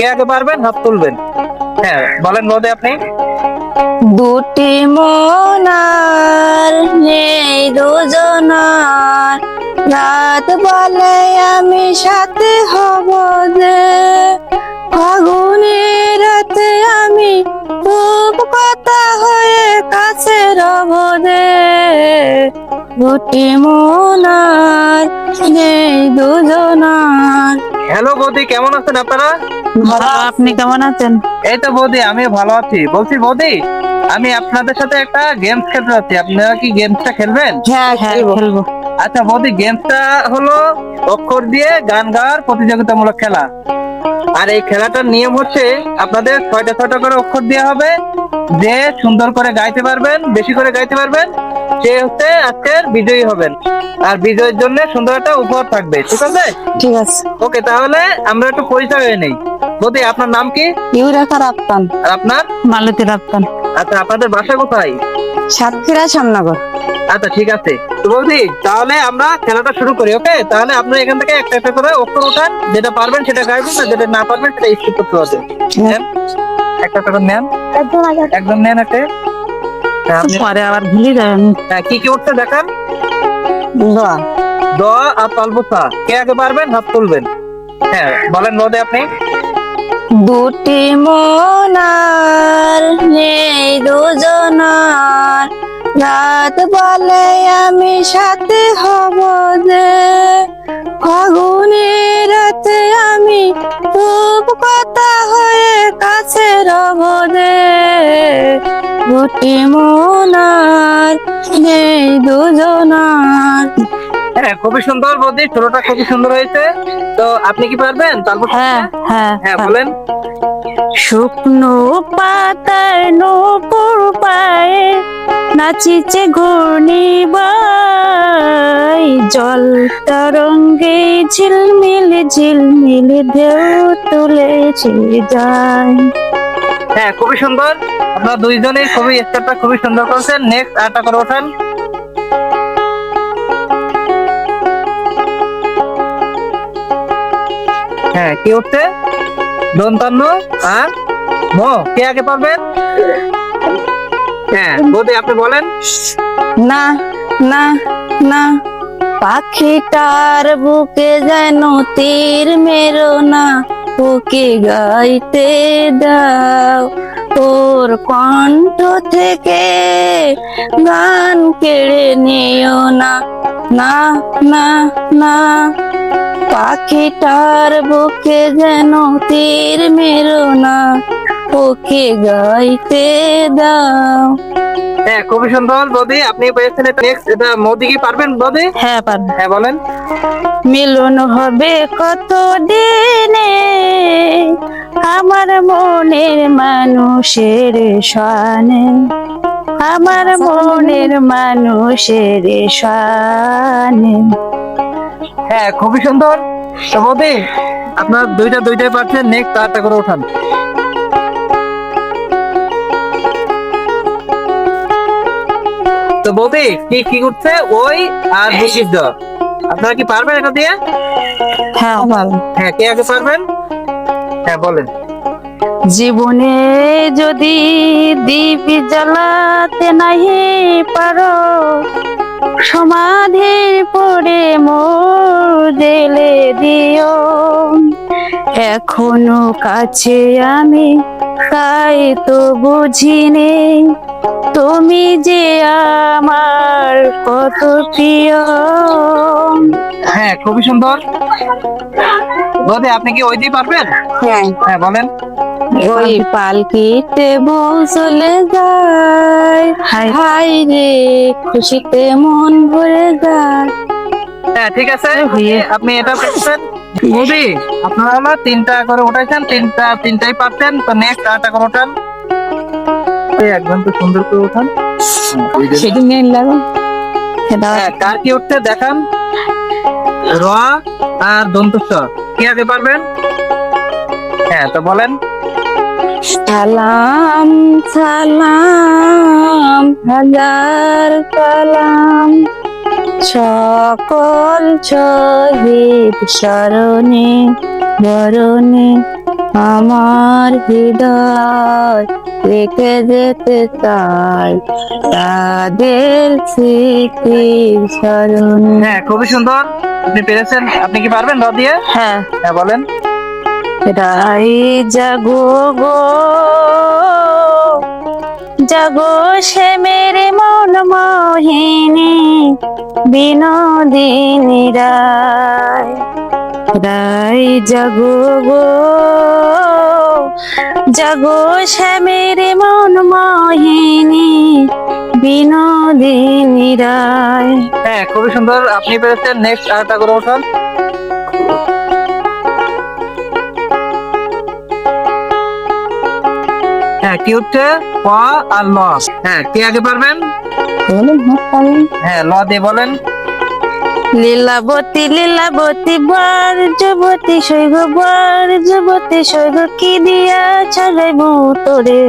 কে আগে পারবেন হাত তুলবেন? হ্যাঁ বলেন বদে আপনি। দুটি মনার নেই দুজনার। রাত বলে আমি সাথে হব যে। ফাগুনের রাতে আমি খুব কথা হয়ে কাছে রব যে। দুটি মনার দুজনার। হ্যালো বৌদি কেমন আছেন আপনারা? ভালো আপনি কেমন আছেন? এই তো বৌদি আমি ভালো আছি। বলছি বৌদি আমি আপনাদের সাথে একটা গেমস খেলতে যাচ্ছি। আপনারা কি গেমসটা খেলবেন? হ্যাঁ হ্যাঁ খেলব। আচ্ছা বৌদি গেমসটা হলো অক্ষর দিয়ে গান গাওয়ার প্রতিযোগিতামূলক খেলা। আর এই খেলাটার নিয়ম হচ্ছে আপনাদের ছয়টা ছয়টা করে অক্ষর দেওয়া হবে। যে সুন্দর করে গাইতে পারবেন বেশি করে গাইতে পারবেন সে হচ্ছে আজকের বিজয়ী হবেন। আর বিজয়ের জন্য সুন্দর একটা উপহার থাকবে ঠিক আছে? ঠিক আছে। ওকে তাহলে আমরা একটু পরিচয় হয়ে নেই। বৌদি আপনার নাম কি? ইউরেখা রাপ্তান আর আপনার? মালতী রাপ্তান আচ্ছা আপনাদের বাসা কোথায়? সাতক্ষীরা শ্যামনগর। আচ্ছা ঠিক আছে। তো বৌদি তাহলে আমরা খেলাটা শুরু করি ওকে? তাহলে আপনারা এখান থেকে একটা একটা করে অক্ষর উঠান যেটা পারবেন সেটা গাইবেন না যেটা না পারবেন সেটা স্কিপ করতে হবে। একটা একটা করে নেন। একদম নেন একটা। হ্যাঁ, পরে আবার ভুলে যাবেন। হ্যাঁ, কি কি দেখান? দ আর তালবুসা কে আগে পারবেন হাত তুলবেন? হ্যাঁ বলেন আপনি। দুটি মনার নেই দুজনার রাত বলে আমি সাথে হব যে। ফাগুনের রাতে আমি খুব কথা দুটি মনার নেই দুজনার। হ্যাঁ খুবই সুন্দর বৌদি ছোটটা খুবই সুন্দর হয়েছে। তো আপনি কি পারবেন? তারপর হ্যাঁ হ্যাঁ হ্যাঁ বলেন। শুকনো পাতার নূপুর পায়ে নাচিছে ঘূর্ণিবাই জল তরঙ্গে ঝিলমিল ঝিলমিল ঢেউ তুলেছে যায়। হ্যাঁ খুবই সুন্দর। আপনারা দুইজনেই খুবই স্টেপটা খুবই সুন্দর করেছেন। নেক্সট আটা করে ওঠান। হ্যাঁ কি উঠছে? দন্তান্ন আর ম কে আগে পারবেন? হ্যাঁ বৌদি আপনি বলেন। না না না পাখিটার বুকে যেন তীর মেরো না। ওকে গাইতে দাও। তোর কণ্ঠ থেকে গান কেড়ে নিও না না না না। পাখিটার বুকে যেন তীর মেরো না, ওকে গাইতে দাও। হ্যাঁ খুবই সুন্দর বৌদি। আপনি পেয়েছেন নেক্সট এটা মোদি কি পারবেন বৌদি? হ্যাঁ পারবে। হ্যাঁ বলেন। মিলন হবে কত দিনে আমার মনের মানুষের শানে আমার মনের মানুষের শানে হ্যাঁ খুবই সুন্দর। তো বৌদি আপনার দুইটা দুইটাই পাচ্ছেন নেক্সট আটটা করে ওঠান তো বৌদি কি কি করছে ওই আর বুকিজ আপনারা কি পারবেন এটা দিয়ে? হ্যাঁ হ্যাঁ কে আগে পারবেন? হ্যাঁ বলেন। জীবনে যদি দীপ জ্বালাতে নাহি পারো সমাধির পড়ে মোর জেলে দিও। এখনও কাছে আমি তাই তো বুঝিনি। তুমি যে আমার কত প্রিয়। হ্যাঁ খুবই সুন্দর। বৌদি আপনি কি ওই দিয়ে পারবেন? হ্যাঁ। হ্যাঁ বলেন। ওই পালকিতে বউ চলে যায়। হাই। রে খুশিতে মন ভরে যায়। হ্যাঁ ঠিক আছে। আপনি এটা পেয়েছেন বৌদি আপনারা হলো তিনটা করে উঠাইছেন তিনটা তিনটাই পাচ্ছেন তো নেক্সট আটটা করে উঠান। এই একদম তো সুন্দর করে সেটি লাগো হ্যাঁ কার কি উঠতে দেখান। র আর কি আগে পারবেন? হ্যাঁ তো বলেন। সালাম সালাম হাজার কালাম সকল শহীদ স্মরণে বরণে আমার হৃদয় রেখে যেতে চাই তাদের স্মৃতির স্মরণে। হ্যাঁ খুবই সুন্দর। আপনি পেরেছেন? আপনি কি পারবেন র দিয়ে? হ্যাঁ। হ্যাঁ বলেন। রাই জাগো গো। জাগো সে মেরে মন মোহিনী বিনোদিনী রায় রাই জাগো গো। জাগো সে মেরে মন মোহিনী বিনোদিনী রায়। হ্যাঁ খুবই সুন্দর। আপনি পেরেছেন। নেক্সট আরেকটা করে ওঠান হ্যাঁ কি হচ্ছে প আর ল। হ্যাঁ কে আগে পারবেন? হ্যাঁ ল দিয়ে বলেন। লীলাবতী লীলাবতী বার যুবতী শৈব বার যুবতী শৈব কি দিয়া ছাড়াইব তোরে?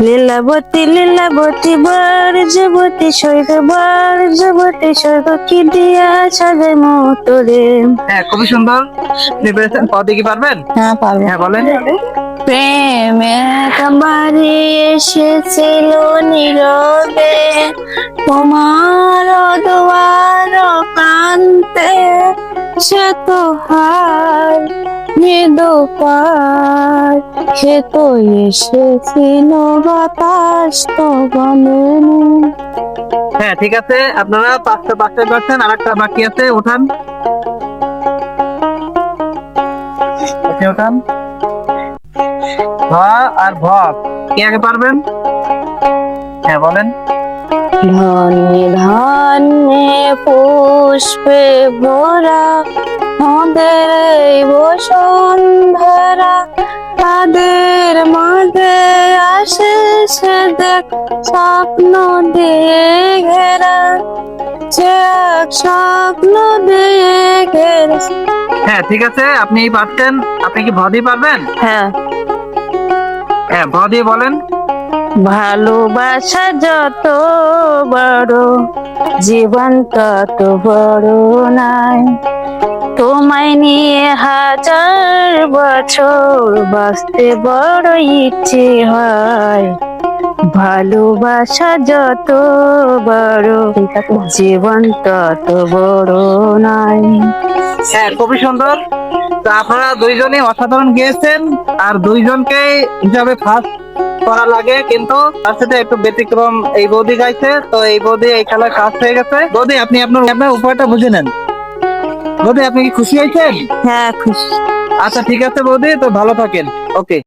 লীলাবতী লীলাবতী বার যুবতী শৈব বার যুবতী শৈব কি দিয়া ছাড়াইব তোরে? হ্যাঁ খুবই সুন্দর। আপনি পেরেছেন প কি পারবেন? হ্যাঁ পারব। হ্যাঁ বলেন। প্রেমে বাড়ি এসেছিল নীরবে তোমার দুয়ার কান্তে সে তো হার, মৃদু পার। সে তো এসেছিল বাতাস তো বলেনি হ্যাঁ ঠিক আছে, আপনারা পাঁচটা পাঁচটা পাচ্ছেন আর একটা বাকি আছে, ওঠান। ওঠান। ভ আর ভ, কে আগে পারবেন? হ্যাঁ বলেন। ধনে ধনে পুষ্পে ভরা মোদের এই বসুন্ধরা তাদের মাঝে আসে সে দেখ স্বপ্ন দিয়ে ঘেরা। সে এক স্বপ্ন দিয়ে ঘেরা। হ্যাঁ ঠিক আছে আপনি পারছেন আপনি কি ভ দিয়ে পারবেন? হ্যাঁ। হ্যাঁ ভ দিয়ে বলেন। ভালোবাসা যত বড়, জীবন তত বড় নাই। তোমায় নিয়ে হাজার বছর বাঁচতে বড় ইচ্ছে হয়। ভালোবাসা যত বড়, জীবন তত বড় নাই। হ্যাঁ খুবই সুন্দর। তো আপনারা দুইজনই অসাধারণ গিয়েছেন, আর দুইজনকে হিসাবে ফার্স্ট করা লাগে কিন্তু তার সাথে একটু ব্যতিক্রম। এই বৌদি গাইছে তো এই বৌদি এই খেলার কাজ হয়ে গেছে। বৌদি আপনি আপনার আপনার উপায়টা বুঝে নেন। বৌদি আপনি কি খুশি হয়েছেন? হ্যাঁ খুশি। আচ্ছা ঠিক আছে বৌদি তো ভালো থাকেন। ওকে।